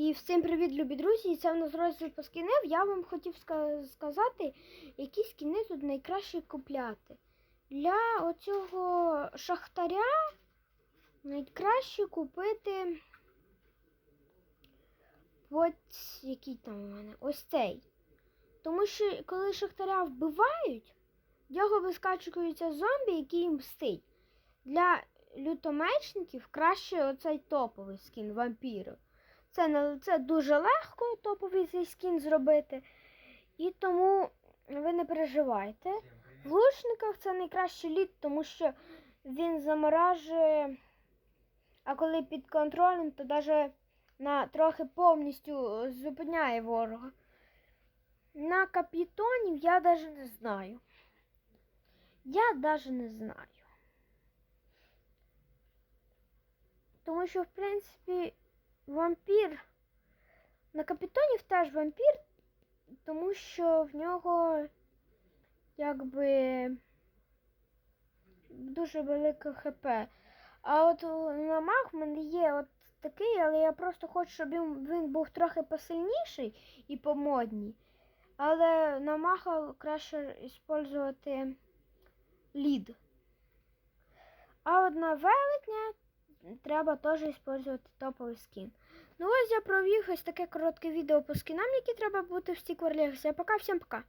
І всім привіт, любі друзі! І це в нас розділ по скінів. Я вам хотів сказати, які скіни тут найкраще купляти. Для оцього шахтаря найкраще купити. Ось який там у мене? Ось цей. Тому що коли шахтаря вбивають, в нього вискачуються зомбі, які їм мстить. Для лютомечників краще оцей топовий скін вампіру. Це, не- це дуже легко топовий цей скін зробити. І тому ви не переживайте. В лучниках це найкращий лід, тому що він заморажує, а коли під контролем, то навіть на трохи повністю зупиняє ворога. На капітонів я навіть не знаю. Я навіть не знаю. Тому що, в принципі, вампір. На капітонів теж вампір, тому що в нього якби дуже велике ХП. А от на маг в мене є от такий, але я просто хочу, щоб він, був трохи посильніший і помодній. Але на мага краще використовувати лід. А от на велетня треба теж використовувати топовий скін. Ну ось я провів ось таке коротке відео по скінам, які треба бути в Стіквер Легасі. А пока, всім пока.